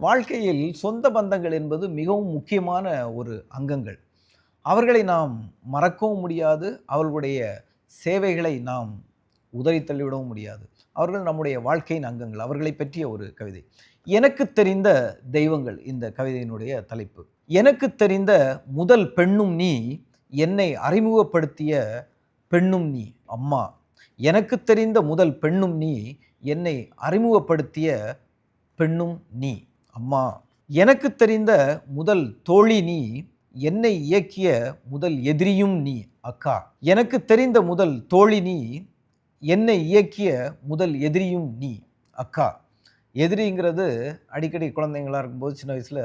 வாழ்க்கையில் சொந்த பந்தங்கள் என்பது மிகவும் முக்கியமான ஒரு அங்கங்கள். அவர்களை நாம் மறக்கவும் முடியாது அவர்களுடைய சேவைகளை நாம் உதறி தள்ளிவிடவும் முடியாது. அவர்கள் நம்முடைய வாழ்க்கையின் அங்கங்கள் அவர்களை பற்றிய ஒரு கவிதை. எனக்கு தெரிந்த தெய்வங்கள் இந்த கவிதையினுடைய தலைப்பு. எனக்கு தெரிந்த முதல் பெண்ணும் நீ என்னை அறிமுகப்படுத்திய பெண்ணும் நீ அம்மா. எனக்கு தெரிந்த முதல் பெண்ணும் நீ என்னை அறிமுகப்படுத்திய பெண்ணும் நீ. அம்மா எனக்கு தெரிந்த முதல் தோழி நீ என்னை இயக்கிய முதல் எதிரியும் நீ அக்கா. எனக்கு தெரிந்த முதல் தோழி நீ என்னை இயக்கிய முதல் எதிரியும் நீ அக்கா. எதிரிங்கிறது அடிக்கடி குழந்தைங்களா இருக்கும்போது சின்ன வயசில்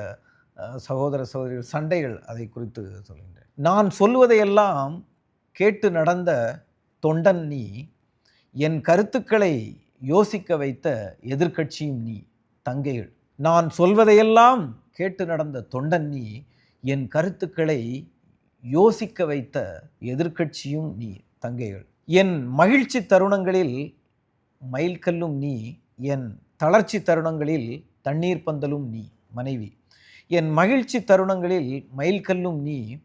சகோதர சகோதரிகள் சண்டைகள் அதை குறித்து சொல்கின்றேன். நான் சொல்வதையெல்லாம் கேட்டு நடந்த தொண்டன் நீ என் கருத்துக்களை யோசிக்க வைத்த எதிர்க்கட்சியும் நீ தங்கைகள். நான் சொல்வதையெல்லாம் கேட்டு நடந்த தொண்டன் நீ என் கருத்துக்களை யோசிக்க வைத்த எதிர்க்கட்சியும் நீ தங்கைகள். என் மகிழ்ச்சி தருணங்களில் மயில்கல்லும் நீ என் தளர்ச்சி தருணங்களில் தண்ணீர் பந்தலும் நீ மனைவி. என் மகிழ்ச்சி தருணங்களில் மயில்கல்லும் நீ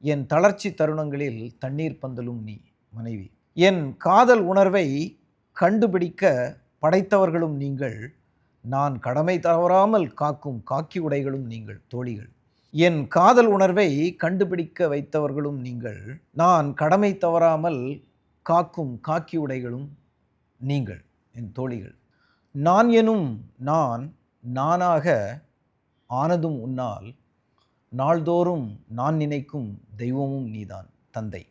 என் தளர்ச்சி தருணங்களில் தண்ணீர் பந்தலும் நீ மனைவி. என் காதல் உணர்வை கண்டுபிடிக்க படைத்தவர்களும் நீங்கள் நான் கடமை தவறாமல் காக்கும் காக்கி உடைகளும் நீங்கள் தோழிகள். என் காதல் உணர்வை கண்டுபிடிக்க வைத்தவர்களும் நீங்கள். நான் கடமை தவறாமல் காக்கும் காக்கி உடைகளும் நீங்கள் என் தோழிகள். நான் எனும் நான் நானாக ஆனதும் உன்னால். நாள்தோறும் நான் நினைக்கும் தெய்வமும் நீதான் தந்தை.